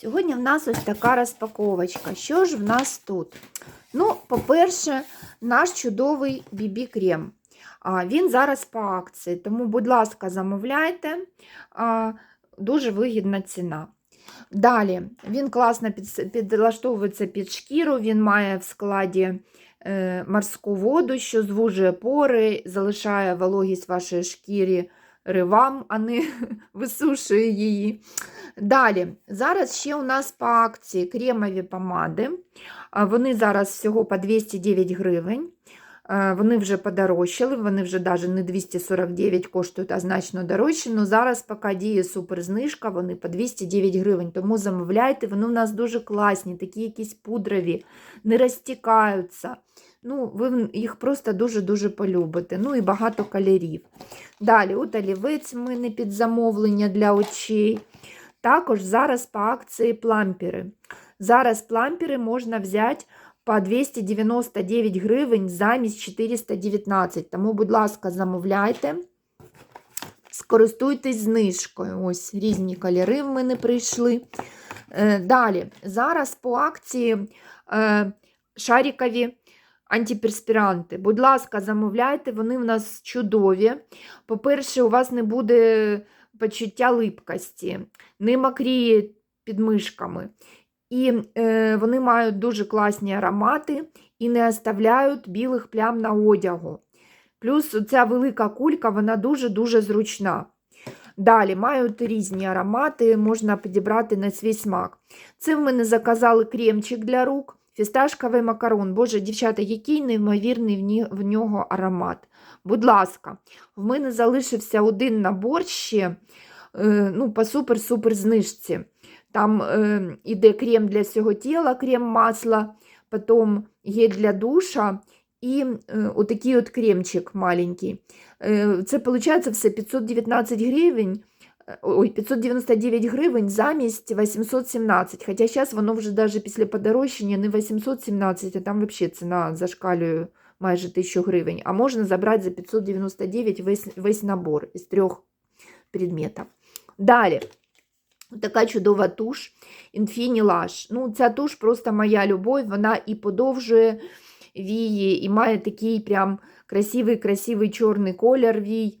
Сьогодні в нас ось така розпаковочка. Що ж в нас тут? Ну, по-перше, наш чудовий BB-крем. Він зараз по акції, тому, будь ласка, замовляйте. Дуже вигідна ціна. Далі, він класно підлаштовується під шкіру, він має в складі е, морську воду, що звужує пори, залишає вологість вашої шкірі ривам, а не висушує її. Далі, зараз ще у нас по акції кремові помади. Вони зараз всього по 209 гривень. Вони вже подорожчали, вони вже навіть не 249 коштують, а значно дорожче. Ну зараз поки діє суперзнижка, вони по 209 гривень. Тому замовляйте, вони у нас дуже класні, такі якісь пудрові, не розтікаються. Ну, ви їх просто дуже-дуже полюбите. Ну і багато кольорів. Далі, от олівець в мене під замовлення для очей. Також зараз по акції плампери. Зараз плампери можна взяти по 299 гривень замість 419. Тому, будь ласка, замовляйте. Скористуйтесь знижкою. Ось різні кольори в мене прийшли. Е, Далі, зараз по акції е, шарикові антиперспіранти. Будь ласка, замовляйте, вони в нас чудові. По-перше, у вас не буде почуття липкості, не мокріє під мишками. І е, вони мають дуже класні аромати і не оставляють білих плям на одягу. Плюс ця велика кулька, вона дуже-дуже зручна. Далі мають різні аромати, можна підібрати на свій смак. Це в мене заказали кремчик для рук, фісташковий макарон. Боже, дівчата, який неймовірний в, нього аромат. Будь ласка, в мене залишився один набор ще е, ну, по супер-супер знижці. Там е, іде крем для всього тіла, крем масла, потім гель для душа і е, отакий от кремчик маленький. Е, це виходить все 519 гривень. е, Ой, 599 гривень замість 817. Хоча зараз воно вже навіть після подорожчання не 817, а там взагалі ціна зашкалює майже 1000 гривень. А можна забрати за 599 весь, весь набор із трьох предметів. Далі. Така чудова туш Infinity Lash. Ну, ця туш просто моя любов, вона і подовжує вії, і має такий прям красивий-красивий чорний колір вій.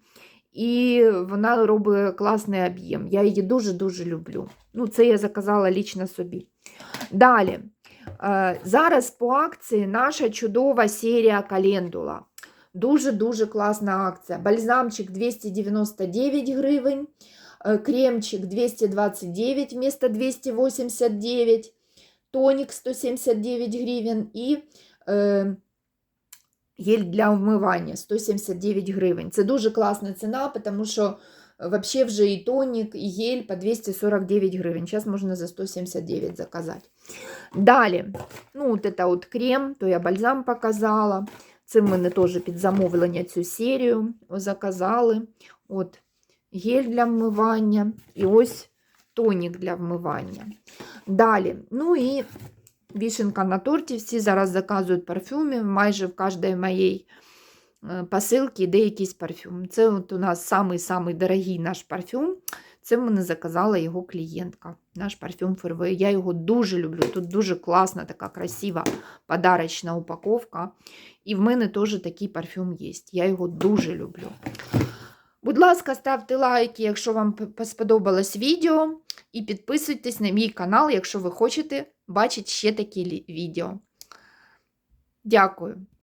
І вона робить класний об'єм. Я її дуже-дуже люблю. Ну, Це я заказала лічно собі. Далі. Е, Зараз по акції наша чудова серія календула. Дуже-дуже класна акція. Бальзамчик 299 гривень. Э, кремчик 229 вместо 289, тоник 179 гривен и е, гель для вмивання 179 гривень. Це дуже класна ціна, тому що вообще вже і тонік, і гель по 249 гривень. Зараз можна за 179 заказати. Далі, ну, от это от крем, то я бальзам показала. Це в мене теж під замовлення цю серію заказали. От гель для вмивання і ось тонік для вмивання. Далі, ну і вішенка на торті. Всі зараз заказують парфюми. Майже в кожній моїй е, посилці йде якийсь парфюм. Це от у нас самий-самий дорогий наш парфюм. Це мене заказала його клієнтка. Наш парфюм Фервей. Я його дуже люблю. Тут дуже класна, така красива подарочна упаковка. І в мене теж такий парфюм є. Я його дуже люблю. Будь ласка, ставте лайки, якщо вам сподобалось відео, і підписуйтесь на мій канал, якщо ви хочете бачити ще такі відео. Дякую.